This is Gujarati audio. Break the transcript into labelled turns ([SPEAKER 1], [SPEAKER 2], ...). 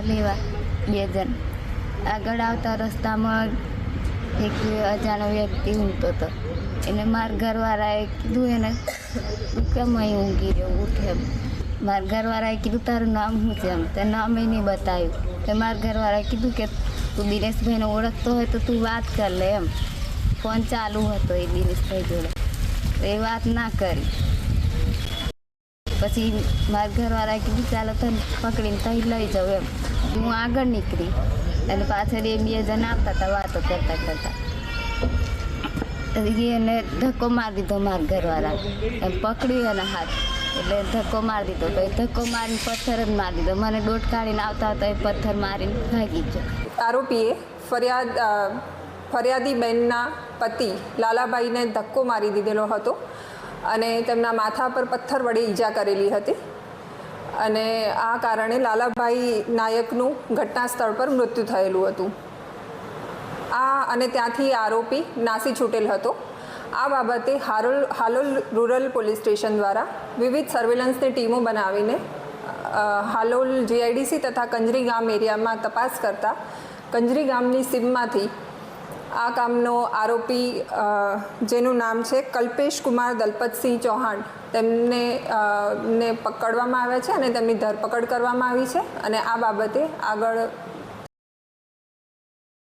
[SPEAKER 1] લેવા બે જણ. આગળ આવતા રસ્તામાં એક અજાણ્યો વ્યક્તિ ઊંઘતો હતો. એને મારા ઘરવાળાએ કીધું, એને તું કેમ અહીં ઊંઘી રહ્યો? ઉઠે એમ. મારા ઘરવાળાએ કીધું, તારું નામ શું છે? એમ. તે નામે નહીં બતાવ્યું. તો મારા ઘરવાળાએ કીધું કે, તું દિનેશભાઈને ઓળખતો હોય તો તું વાત કર લે એમ. ફોન ચાલુ હતો એ દિનેશભાઈ જોડે. એ વાત ના કરી. પછી મારા ઘરવાળા કીધું, ચાલો તને પકડીને તહી લઈ જાઉં એમ. હું આગળ નીકળી અને પાછળ એ બે જણ આવતા હતા, વાતો કરતા કરતા. એને ધક્કો મારી દીધો મારા ઘરવાળા એમ પકડ્યું એના હાથ. એટલે ધક્કો મારી દીધો. તો ધક્કો મારીને પથ્થર જ મારી દીધો. મને દોટ કાઢીને આવતા આવતા એ પથ્થર મારીને ભાગી ગયો.
[SPEAKER 2] આરોપીએ ફરિયાદ ફરિયાદી બહેનના પતિ લાલાભાઈને ધક્કો મારી દીધેલો હતો. અને તેમના માથા પર પથ્થર વડે ઈજા કરેલી હતી. અને આ કારણે લાલાભાઈ નાયકનું ઘટના સ્થળ પર મૃત્યુ થયેલું હતું. આ અને ત્યાંથી આરોપી નાસી છૂટેલ હતો. આ બાબતે Harol, Halol rural police station દ્વારા વિવિધ સર્વેલન્સની ટીમો બનાવીને હાલોલ જીઆઈડીસી તથા કંજરી ગામ એરિયામાં તપાસ કરતા, કંજરી ગામની સીમમાંથી આ કામનો આરોપી જેનું નામ છે કલ્પેશ કુમાર દલપતસિંહ ચૌહાણ. તેમને ને પકડવામાં આવ્યા છે અને તેમની ધરપકડ કરવામાં આવી છે અને આ બાબતે આગળ